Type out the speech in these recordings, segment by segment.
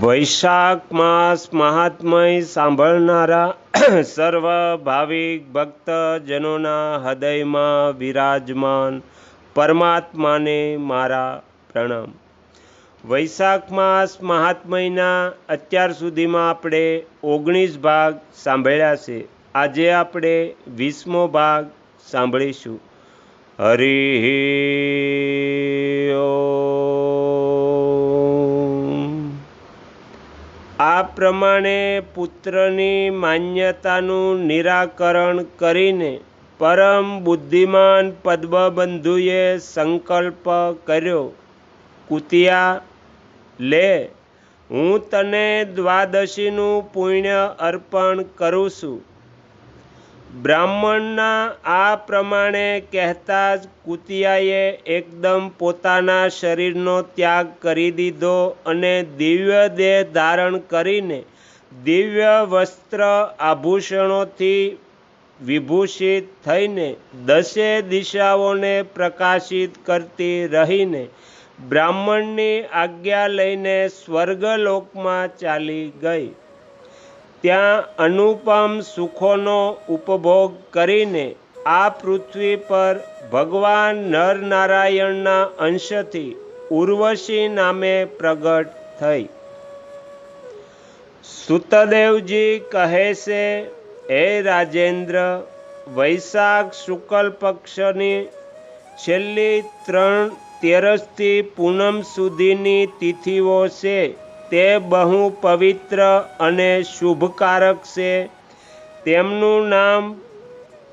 વૈશાખ માસ મહાત્મય સાંભળનારા સર્વ ભાવિક ભક્તજનોના હૃદયમાં વિરાજમાન પરમાત્માને મારા પ્રણામ. વૈશાખ માસ મહાત્મયના અત્યાર સુધીમાં આપણે ઓગણીસ ભાગ સાંભળ્યા છે. આજે આપણે વીસમો ભાગ સાંભળીશું. હરિ ઓમ આ પ્રમાણે પુત્રની માન્યતાનું નિરાકરણ કરીને પરમ બુદ્ધિમાન પદ્મબંધુએ સંકલ્પ કર્યો, કુતિયા, લે, હું તને દ્વાદશીનું પુણ્ય અર્પણ કરું છું. બ્રાહ્મણના આ પ્રમાણે કહેતા જ કુતિયાએ એકદમ પોતાના શરીરનો ત્યાગ કરી દીધો અને દિવ્ય દેહ ધારણ કરીને દિવ્ય વસ્ત્ર આભૂષણોથી વિભૂષિત થઈને દસે દિશાઓને પ્રકાશિત કરતી રહીને બ્રાહ્મણની આજ્ઞા લઈને સ્વર્ગલોકમાં ચાલી ગઈ. ત્યાં અનુપમ સુખોનો ઉપભોગ કરીને આ પૃથ્વી પર ભગવાન નરનારાયણના અંશથી ઉર્વશી નામે પ્રગટ થઈ. સુતદેવજી કહે છે, હે રાજેન્દ્ર, વૈશાખ શુક્લ પક્ષની છેલ્લી ત્રણ તેરસથી પૂનમ સુધીની તિથિઓ છે. તે બહુ પવિત્ર અને શુભકારક છે. તેમનું નામ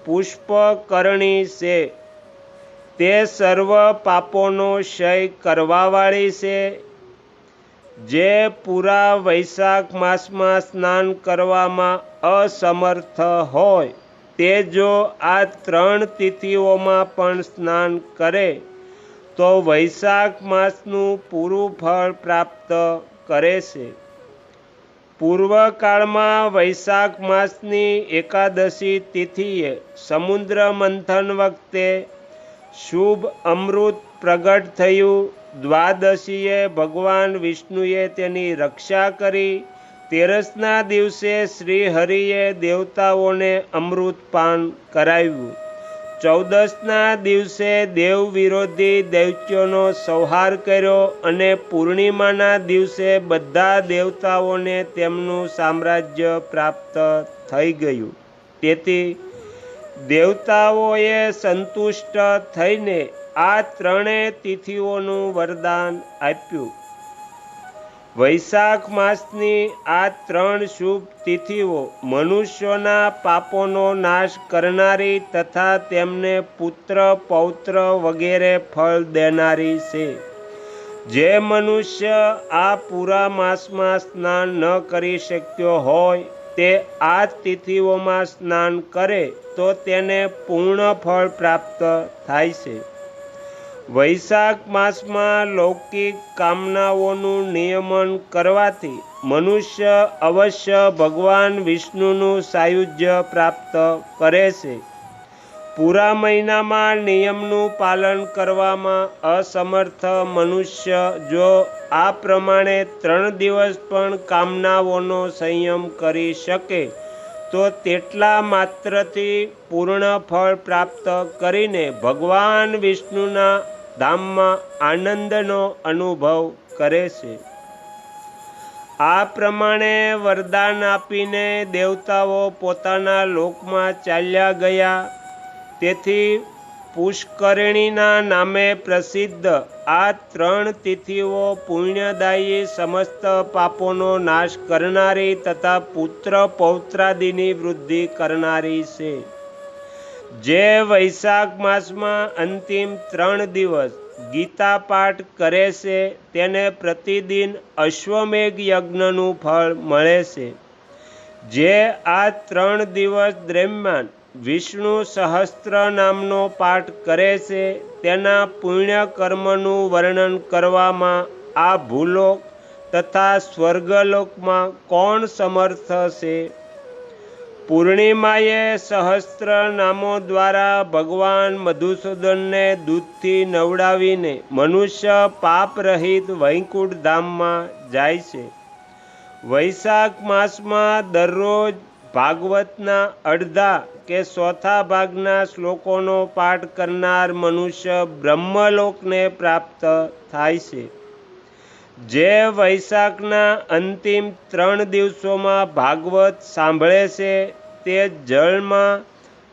પુષ્પકરણી છે. તે સર્વ પાપોનો ક્ષય કરવાવાળી છે. જે પૂરા વૈશાખ માસમાં સ્નાન કરવામાં અસમર્થ હોય, તે જો આ ત્રણ તિથિઓમાં પણ સ્નાન કરે, તો વૈશાખ માસનું પૂરું ફળ પ્રાપ્ત કરે છે. પૂર્વકાળમાં વૈશાખ માસની એકાદશી તિથિએ સમુદ્ર મંથન વખતે શુભ અમૃત પ્રગટ થયું. દ્વાદશીએ ભગવાન વિષ્ણુએ તેની રક્ષા કરી. તેરસના દિવસે શ્રીહરિએ દેવતાઓને દેવતાઓને અમૃતપાન કરાવ્યું. ચૌદસના દિવસે દેવ વિરોધી દૈત્યોનો સંહાર કર્યો અને પૂર્ણિમાના દિવસે બધા દેવતાઓને તેમનું સામ્રાજ્ય પ્રાપ્ત થઈ ગયું. તેથી દેવતાઓએ સંતુષ્ટ થઈને આ ત્રણેય તિથિઓનું વરદાન આપ્યું. વૈશાખ માસની આ ત્રણ શુભ તિથિઓ મનુષ્યોના પાપોનો નાશ કરનારી તથા તેમને પુત્ર, પૌત્ર વગેરે ફળ દેનારી છે. જે મનુષ્ય આ પૂરા માસમાં સ્નાન ન કરી શક્યો હોય, તે આ તિથિઓમાં સ્નાન કરે તો તેને પૂર્ણ ફળ પ્રાપ્ત થાય છે. વૈશાખ માસમાં લૌકિક કામનાઓનું નિયમન કરવાથી મનુષ્ય અવશ્ય ભગવાન વિષ્ણુનું સાયુજ્ય પ્રાપ્ત કરે છે. પૂરા મહિનામાં નિયમનું પાલન કરવામાં અસમર્થ મનુષ્ય જો આ પ્રમાણે ત્રણ દિવસ પણ કામનાઓનો સંયમ કરી શકે, તો તેટલા માત્રથી પૂર્ણ ફળ પ્રાપ્ત કરીને ભગવાન વિષ્ણુના ધામમાં આનંદનો અનુભવ કરે છે. આ પ્રમાણે વરદાન આપીને દેવતાઓ પોતાના લોકમાં ચાલ્યા ગયા. તેથી પુષ્કરિણીના નામે પ્રસિદ્ધ આ ત્રણ તિથિઓ પુણ્યદાયી સમસ્ત પાપોનો નાશ કરનારી તથા પુત્ર પૌત્રાદિની વૃદ્ધિ કરનારી છે. જે વૈશાખ માસમાં અંતિમ ત્રણ દિવસ ગીતા પાઠ કરે છે, તેને પ્રતિદિન અશ્વમેઘ યજ્ઞનું ફળ મળે છે. જે આ ત્રણ દિવસ દરમિયાન વિષ્ણુ સહસ્ત્ર નામનો પાઠ કરે છે, તેના પુણ્ય કર્મનું વર્ણન કરવામાં આ ભૂલોક તથા સ્વર્ગલોકમાં કોણ સમર્થ છે પૂર્ણિમાએ સહસ્ત્ર નામો દ્વારા ભગવાન મધુસૂદનને દૂધથી નવડાવીને મનુષ્ય પાપરહિત વૈકુંઠ ધામમાં જાય છે. વૈશાખ માસમાં દરરોજ ભાગવતના અડધા કે ચોથા ભાગના શ્લોકોનો પાઠ કરનાર મનુષ્ય બ્રહ્મલોકને પ્રાપ્ત થાય છે. જે વૈશાખના અંતિમ ત્રણ દિવસોમાં ભાગવત સાંભળે છે, તે જળમાં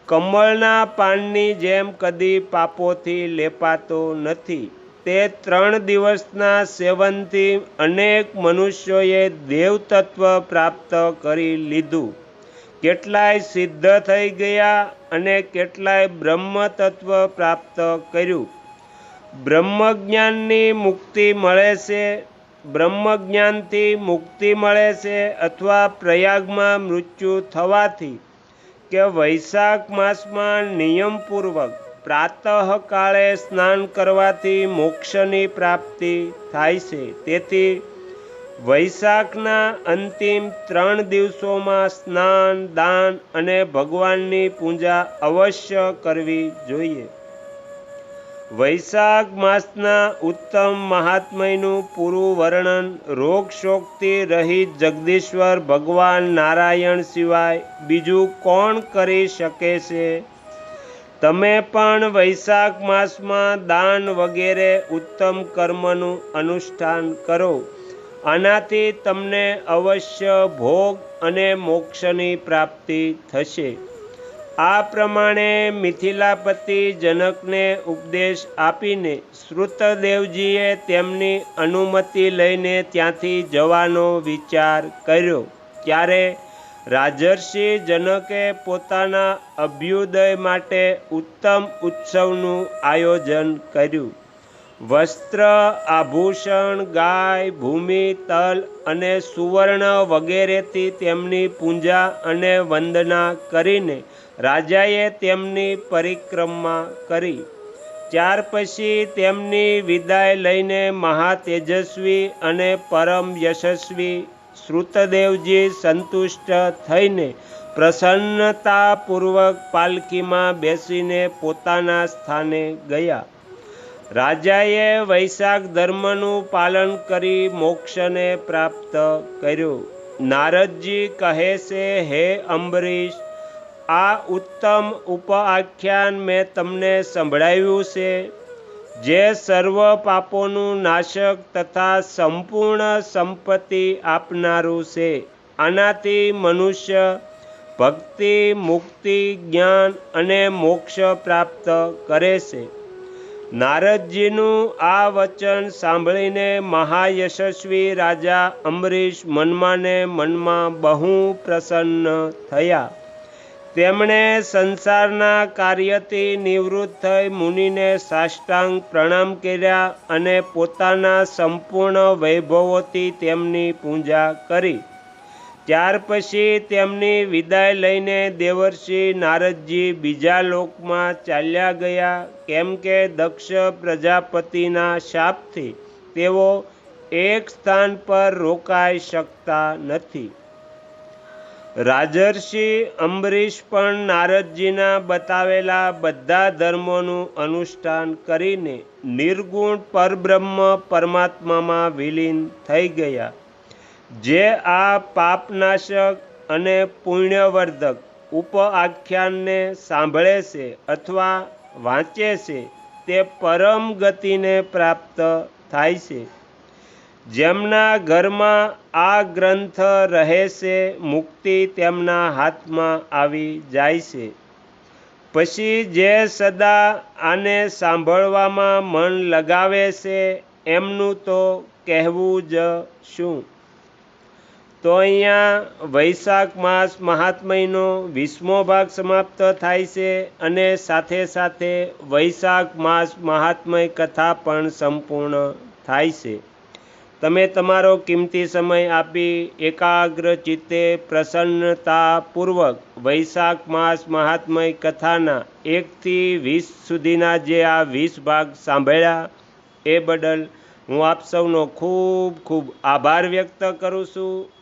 કમળના પાનની જેમ કદી પાપોથી લેપાતો નથી. તે ત્રણ દિવસના સેવનથી અનેક મનુષ્યોએ દેવતત્વ પ્રાપ્ત કરી લીધું. કેટલાય સિદ્ધ થઈ ગયા અને કેટલાય બ્રહ્મ તત્વ પ્રાપ્ત કર્યું. બ્રહ્મજ્ઞાનની મુક્તિ મળે છે બ્રહ્મજ્ઞાનથી મુક્તિ મળે છે અથવા પ્રયાગમાં મૃત્યુ થવાથી કે વૈશાખ માસમાં નિયમપૂર્વક પ્રાતઃકાળે સ્નાન કરવાથી મોક્ષની પ્રાપ્તિ થાય છે. તેથી વૈશાખના અંતિમ ત્રણ દિવસોમાં સ્નાન, દાન અને ભગવાનની પૂજા અવશ્ય કરવી જોઈએ. વૈશાખ માસના ઉત્તમ મહાત્મયનું પૂરું વર્ણન રોગ શોકથી રહિત જગદીશ્વર ભગવાન નારાયણ સિવાય બીજું કોણ કરી શકે છે? તમે પણ વૈશાખ માસમાં દાન વગેરે ઉત્તમ કર્મનું અનુષ્ઠાન કરો. આનાથી તમને અવશ્ય ભોગ અને મોક્ષની પ્રાપ્તિ થશે. આ પ્રમાણે મિથિલાપતિ જનકને ઉપદેશ આપીને શ્રુતદેવજીએ તેમની અનુમતિ લઈને ત્યાંથી જવાનો વિચાર કર્યો. ત્યારે રાજર્ષિ જનકે પોતાના અભ્યુદય માટે ઉત્તમ ઉત્સવનું આયોજન કર્યું. વસ્ત્ર, આભૂષણ, ગાય, ભૂમિ, તલ અને સુવર્ણ વગેરેથી તેમની પૂજા અને વંદના કરીને રાજાએ તેમની પરિક્રમા કરી. ત્યાર પછી તેમની વિદાય લઈને મહાતેજસ્વી અને પરમ યશસ્વી શ્રુતદેવજી સંતુષ્ટ થઈને પ્રસન્નતાપૂર્વક પાલખીમાં બેસીને પોતાના સ્થાને ગયા. રાજાએ વૈશાખ ધર્મનું પાલન કરી મોક્ષને પ્રાપ્ત કર્યું. નારદજી કહે છે, હે અંબરીશ, આ ઉત્તમ ઉપઆખ્યાન મેં તમને સંભળાવ્યું છે. જે સર્વ પાપોનું નાશક તથા સંપૂર્ણ સંપત્તિ આપનારું છે. આનાથી મનુષ્ય ભક્તિ, મુક્તિ, જ્ઞાન અને મોક્ષ પ્રાપ્ત કરે છે. નારદજીનું આ વચન સાંભળીને મહાયશસ્વી રાજા અમરીશ મનમાં મનમાં બહુ પ્રસન્ન થયા. તેમણે સંસારના કાર્યથી નિવૃત્ત થઈ મુનિને સાષ્ટાંગ પ્રણામ કર્યા અને પોતાના સંપૂર્ણ વૈભવોથી તેમની પૂજા કરી. ત્યાર પછી તેમની વિદાય લઈને દેવર્ષિ નારદજી બીજા લોકમાં ચાલ્યા ગયા. કેમ કે દક્ષ પ્રજાપતિના શાપથી તેઓ એક સ્થાન પર રોકાઈ શકતા નથી. રાજર્ષિ અંબરીશ પણ નારદજીના બતાવેલા બધા ધર્મોનું અનુષ્ઠાન કરીને નિર્ગુણ પરબ્રહ્મ પરમાત્મામાં વિલીન થઈ ગયા. જે આ પાપનાશક અને પુણ્યવર્ધક ઉપઆખ્યાનને સાંભળે છે અથવા વાંચે છે, તે પરમ ગતિને પ્રાપ્ત થાય છે. જેમના ઘરમાં આ ગ્રંથ રહે છે, મુક્તિ તેમના હાથમાં આવી જાય છે. પછી જે સદા આને સાંભળવામાં મન લગાવે છે, એમનું તો કહેવું જ શું? તો અહીંયા વૈશાખ માસ મહાત્મયનો વીસમો ભાગ સમાપ્ત થાય છે અને સાથે સાથે વૈશાખ માસ મહાત્મય કથા પણ સંપૂર્ણ થાય છે. તમે તમારો કિંમતી સમય આપી એકાગ્ર ચિત્તે પ્રસન્નતાપૂર્વક વૈશાખ માસ મહાત્મય કથાના એકથી વીસ સુધીના જે આ વીસ ભાગ સાંભળ્યા એ બદલ હું આપ સૌનો ખૂબ ખૂબ આભાર વ્યક્ત કરું છું.